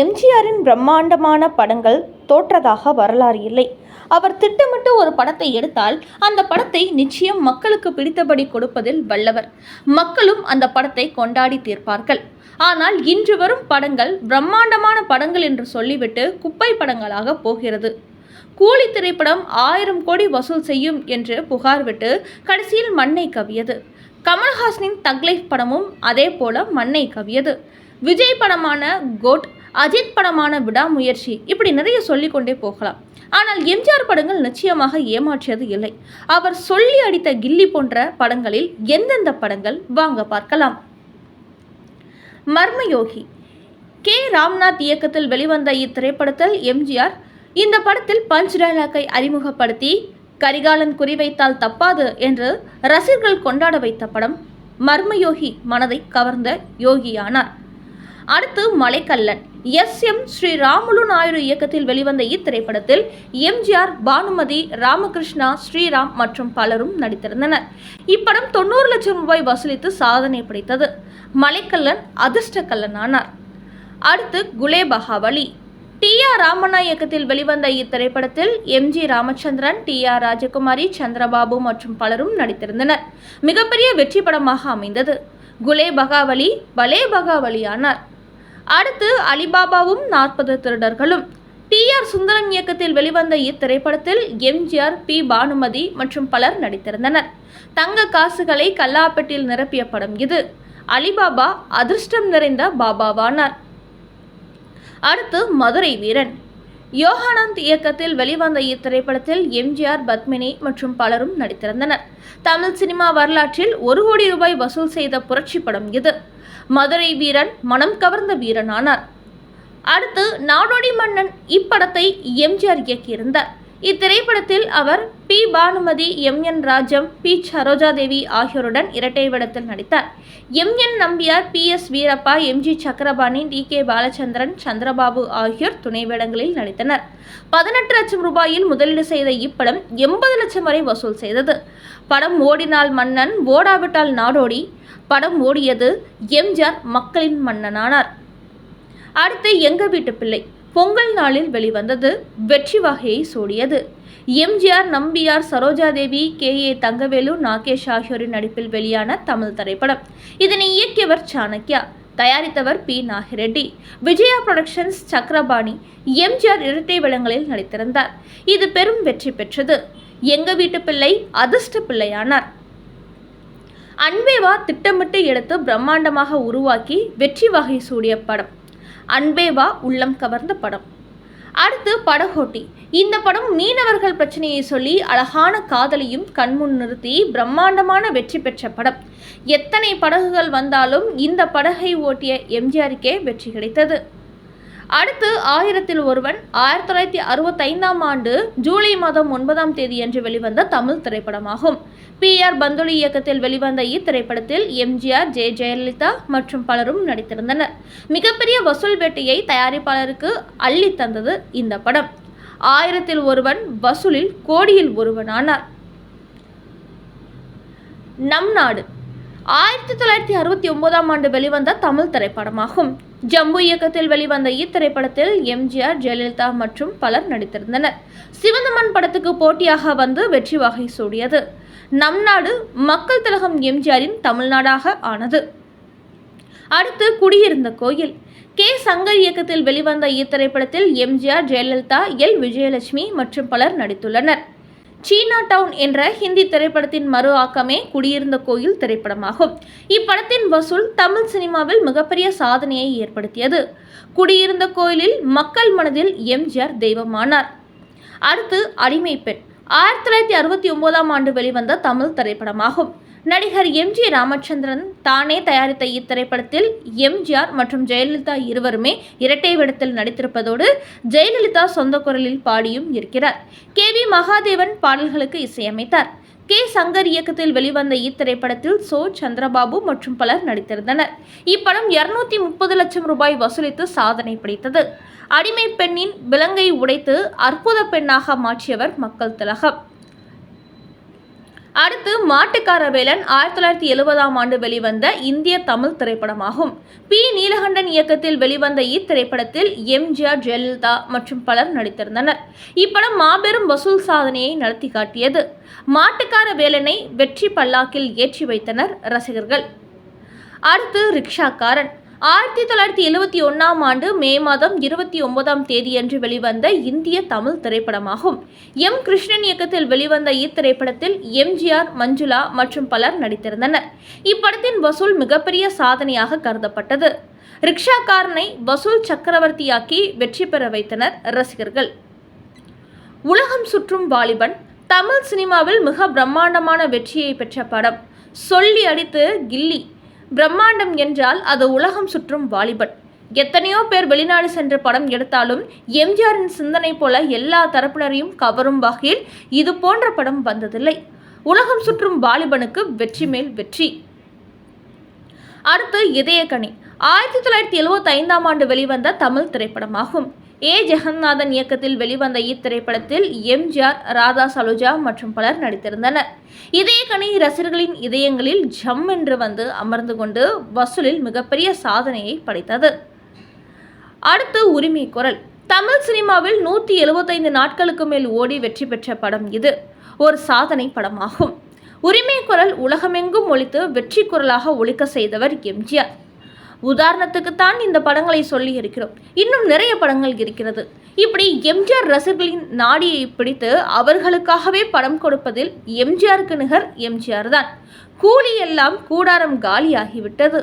எம்ஜிஆரின் பிரம்மாண்டமான படங்கள் தோற்றதாக வரலாறு இல்லை. அவர் திட்டமிட்டு ஒரு படத்தை எடுத்தால் அந்த படத்தை நிச்சயம் மக்களுக்கு பிடித்தபடி கொடுப்பதில் வல்லவர். மக்களும் அந்த படத்தை கொண்டாடி தீர்ப்பார்கள். ஆனால் இன்று வரும் படங்கள் பிரம்மாண்டமான படங்கள் என்று சொல்லிவிட்டு குப்பை படங்களாக போகிறது. கூலி திரைப்படம் ஆயிரம் கோடி வசூல் செய்யும் என்று புகார் விட்டு கடைசியில் மண்ணை கவியது. கமல்ஹாசனின் தக்லைஃப் படமும் அதே போல மண்ணை கவியது. விஜய் படமான கோட் அஜித் படமான விடாமுயற்சி இப்படி நிறைய சொல்லிக்கொண்டே போகலாம். ஆனால் எம்ஜிஆர் படங்கள் நிச்சயமாக ஏமாற்றியது இல்லை. அவர் சொல்லி அடித்த கில்லி போன்ற படங்களில் எந்தெந்த படங்கள் வாங்க பார்க்கலாம். மர்மயோகி கே. ராம்நாத் இயக்கத்தில் வெளிவந்த இத்திரைப்படத்தில் எம்ஜிஆர் இந்த படத்தில் பஞ்ச் டயலாக்கை அறிமுகப்படுத்தி கரிகாலன் குறிவைத்தால் தப்பாது என்று ரசிகர்கள் கொண்டாட வைத்த படம் மர்மயோகி மனதை கவர்ந்த யோகியானார். அடுத்து மலைக்கல்லன். எஸ். எம். ஸ்ரீ ராமுலு நாயுடு இயக்கத்தில் வெளிவந்த இத்திரைப்படத்தில் எம்ஜிஆர் பானுமதி ராமகிருஷ்ணா ஸ்ரீராம் மற்றும் பலரும் நடித்திருந்தனர். இப்படம் தொண்ணூறு லட்சம் ரூபாய் வசூலித்து சாதனை படைத்தது. மலைக்கல்லன் அதிர்ஷ்ட கல்லன் ஆனார் அடுத்து Gulebakavali. T. R. Ramanna இயக்கத்தில் வெளிவந்த இத்திரைப்படத்தில் M. G. Ramachandran T. R. Rajakumari Chandrababu மற்றும் பலரும் நடித்திருந்தனர். மிகப்பெரிய வெற்றி படமாக அமைந்தது. குலே பகாவலி பலே பகாவலி ஆனார் அடுத்து அலிபாபாவும் நாற்பது திருடர்களும். டி ஆர் சுந்தரம் இயக்கத்தில் வெளிவந்த இத்திரைப்படத்தில் எம்ஜிஆர் பி பானுமதி மற்றும் பலர் நடித்திருந்தனர். தங்க காசுகளை கல்லாப்பெட்டில் நிரப்பிய படம் இது. அலிபாபா அதிர்ஷ்டம் நிறைந்த பாபாவானார். அடுத்து மதுரை வீரன். யோகானந்த் இயக்கத்தில் வெளிவந்த இத்திரைப்படத்தில் எம்ஜிஆர் பத்மினி மற்றும் பலரும் நடித்திருந்தனர். தமிழ் சினிமா வரலாற்றில் ஒரு கோடி ரூபாய் வசூல் செய்த புரட்சி படம் இது. மதுரை வீரன் மனம் கவர்ந்த வீரனானார். அடுத்து நாடோடி மன்னன் இப்படத்தை எம்ஜிஆர் இயக்கியிருந்தார். இத்திரைப்படத்தில் அவர் P. Bhanumathi M. N. Rajam P. Saroja Devi ஆகியோருடன் இரட்டை வேடத்தில் நடித்தார். M. N. Nambiar P. S. Veerappa M. G. Chakrapani T. K. Balachandran Chandrababu ஆகியோர் துணை வேடங்களில் நடித்தனர். பதினெட்டு லட்சம் ரூபாயில் முதலீடு செய்த இப்படம் எண்பது லட்சம் வரை வசூல் செய்தது. படம் ஓடினால் மன்னன் ஓடாவிட்டால் நாடோடி. படம் ஓடியது எம்ஜிஆர் மக்களின் மன்னனானார். அடுத்து எங்க வீட்டு பிள்ளை. பொங்கல் நாளில் வெளிவந்தது வெற்றி வகையை சூடியது. எம்ஜிஆர் நம்பியார் சரோஜாதேவி கே. ஏ. தங்கவேலு நாகேஷ் ஆகியோரின் நடிப்பில் வெளியான தமிழ் திரைப்படம். இதனை இயக்கியவர் சாணக்யா தயாரித்தவர் பி. நாகிரெட்டி. விஜயா புரொடக்ஷன்ஸ் சக்கரபாணி. எம்ஜிஆர் இரட்டை விளங்களில் நடித்திருந்தார். இது பெரும் வெற்றி பெற்றது. எங்க வீட்டு பிள்ளை அதிர்ஷ்ட பிள்ளையானார். அன்பேவா திட்டமிட்டு எடுத்து பிரம்மாண்டமாக உருவாக்கி வெற்றி வகை சூடிய படம். அன்பேவா உள்ளம் கவர்ந்த படம். அடுத்து படகோட்டி. இந்த படம் மீனவர்கள் பிரச்சனையை சொல்லி அழகான காதலையும் கண்முன் நிறுத்தி பிரம்மாண்டமான வெற்றி பெற்ற படம். எத்தனை படகுகள் வந்தாலும் இந்த படகை ஓட்டிய எம்ஜிஆருக்கே வெற்றி கிடைத்தது. அடுத்து ஆயிரத்தில் ஒருவன் ஆயிரத்தி தொள்ளாயிரத்தி அறுபத்தைந்தாம் ஆண்டு ஜூலை மாதம் ஒன்பதாம் தேதி என்று வெளிவந்த தமிழ் திரைப்படமாகும். பி ஆர் பந்துலி இயக்கத்தில் வெளிவந்த இத்திரைப்படத்தில் எம்ஜிஆர் ஜெ ஜெயலலிதா மற்றும் பலரும் நடித்திருந்தனர். மிகப்பெரிய வசூல் வேட்டையை தயாரிப்பாளருக்கு அள்ளி தந்தது இந்த படம். ஆயிரத்தில் ஒருவன் வசூலில் கோடியில் ஒருவனானார். நம் நாடு. ஆயிரத்தி தொள்ளாயிரத்தி அறுபத்தி ஒன்பதாம் ஆண்டு வெளிவந்த தமிழ் திரைப்படமாகும். ஜம்பு இயக்கத்தில் வெளிவந்த இத்திரைப்படத்தில் எம்ஜிஆர் ஜெயலலிதா மற்றும் பலர் நடித்திருந்தனர். சிவந்தமன் படத்துக்கு போட்டியாக வந்து வெற்றி வகை சூடியது. நம் நாடு மக்கள் திலகம் எம்ஜிஆரின் தமிழ்நாடாக ஆனது. அடுத்து குடியிருந்த கோயில். கே. சங்கர் இயக்கத்தில் வெளிவந்த இத்திரைப்படத்தில் எம்ஜிஆர் ஜெயலலிதா எல். விஜயலட்சுமி மற்றும் பலர் நடித்துள்ளனர். சீனா டவுன் என்ற ஹிந்தி திரைப்படத்தின் மறு ஆக்கமே குடியிருந்த கோயில் திரைப்படமாகும். இப்படத்தின் வசூல் தமிழ் சினிமாவில் மிகப்பெரிய சாதனையை ஏற்படுத்தியது. குடியிருந்த கோயிலில் மக்கள் மனதில் எம்ஜிஆர் தெய்வமானார். அடுத்து அடிமை பெண் ஆயிரத்தி தொள்ளாயிரத்தி அறுபத்தி ஒன்பதாம் ஆண்டு வெளிவந்த தமிழ் திரைப்படமாகும். நடிகர் எம் ஜி ராமச்சந்திரன் தானே தயாரித்த இத்திரைப்படத்தில் எம்ஜிஆர் மற்றும் ஜெயலலிதா இருவருமே இரட்டை வேடத்தில் நடித்திருப்பதோடு ஜெயலலிதா சொந்த குரலில் பாடியும் இருக்கிறார். கே. வி. மகாதேவன் பாடல்களுக்கு இசையமைத்தார். கே. சங்கர் இயக்கத்தில் வெளிவந்த இத்திரைப்படத்தில் சோ. சந்திரபாபு மற்றும் பலர் நடித்திருந்தனர். இப்படம் இருநூத்தி முப்பது லட்சம் ரூபாய் வசூலித்து சாதனை படைத்தது. அடிமை பெண்ணின் விலங்கை உடைத்து அற்புத பெண்ணாக மாற்றியவர் மக்கள் திலகம். அடுத்து மாட்டுக்கார வேலன் ஆயிரத்தி தொள்ளாயிரத்தி எழுபதாம் ஆண்டு வெளிவந்த இந்திய தமிழ் திரைப்படமாகும். பி. நீலகண்டன் இயக்கத்தில் வெளிவந்த இத்திரைப்படத்தில் எம்ஜிஆர் ஜெயலலிதா மற்றும் பலர் நடித்திருந்தனர். இப்படம் மாபெரும் வசூல் சாதனையை நடத்தி காட்டியது. மாட்டுக்கார வேலனை வெற்றி பல்லாக்கில் ஏற்றி வைத்தனர் ரசிகர்கள். அடுத்து ரிக்ஷாக்காரன். ஆயிரத்தி தொள்ளாயிரத்தி எழுவத்தி ஒன்றாம் ஆண்டு மே மாதம் இருபத்தி ஒன்பதாம் தேதியன்று வெளிவந்த இந்திய தமிழ் திரைப்படமாகும். எம். கிருஷ்ணன் இயக்கத்தில் வெளிவந்த இத்திரைப்படத்தில் எம்ஜிஆர் மஞ்சுளா மற்றும் பலர் நடித்திருந்தனர். இப்படத்தின் வசூல் மிகப்பெரிய சாதனையாக கருதப்பட்டது. ரிக்ஷாக்காரனை வசூல் சக்கரவர்த்தியாக்கி வெற்றி பெற வைத்தனர் ரசிகர்கள். உலகம் சுற்றும் வாலிபன் தமிழ் சினிமாவில் மிக பிரம்மாண்டமான வெற்றியை பெற்ற படம். சொல்லி அடித்து கில்லி பிரம்மாண்டம் என்றால் அது உலகம் சுற்றும் வாலிபன். எத்தனையோ பேர் வெளிநாடு சென்று படம் எடுத்தாலும் எம்ஜிஆரின் சிந்தனை போல எல்லா தரப்பினரையும் கவரும் வகையில் இது போன்ற படம் வந்ததில்லை. உலகம் சுற்றும் வாலிபனுக்கு வெற்றி மேல் வெற்றி. அடுத்து இதயக்கனி. ஆயிரத்தி தொள்ளாயிரத்தி எழுவத்தி ஐந்தாம் ஆண்டு வெளிவந்த தமிழ் திரைப்படமாகும். ஏ. ஜெகநாதன் இயக்கத்தில் வெளிவந்த இத்திரைப்படத்தில் எம்ஜிஆர் ராதா சலுஜா மற்றும் பலர் நடித்திருந்தனர். இதயக்கனி ரசிகர்களின் இதயங்களில் ஜம் என்று வந்து அமர்ந்து கொண்டு வசூலில் மிகப்பெரிய சாதனையை படைத்தது. அடுத்து உரிமை குரல். தமிழ் சினிமாவில் நூற்றி எழுபத்தைந்து நாட்களுக்கு மேல் ஓடி வெற்றி பெற்ற படம் இது. ஒரு சாதனை படமாகும். உரிமை குரல் உலகமெங்கும் ஒழித்து வெற்றி குரலாக ஒழிக்க செய்தவர் எம்ஜிஆர் உதாரணத்துக்குத்தான் இந்த படங்களை சொல்லி இருக்கிறோம். இன்னும் நிறைய படங்கள் இருக்கிறது. இப்படி எம்ஜிஆர் ரசிகர்களின் நாடியை பிடித்து அவர்களுக்காகவே படம் கொடுப்பதில் எம்ஜிஆருக்கு நிகர் எம்ஜிஆர் தான். கூலி எல்லாம் கூடாரம் காலியாகிவிட்டது.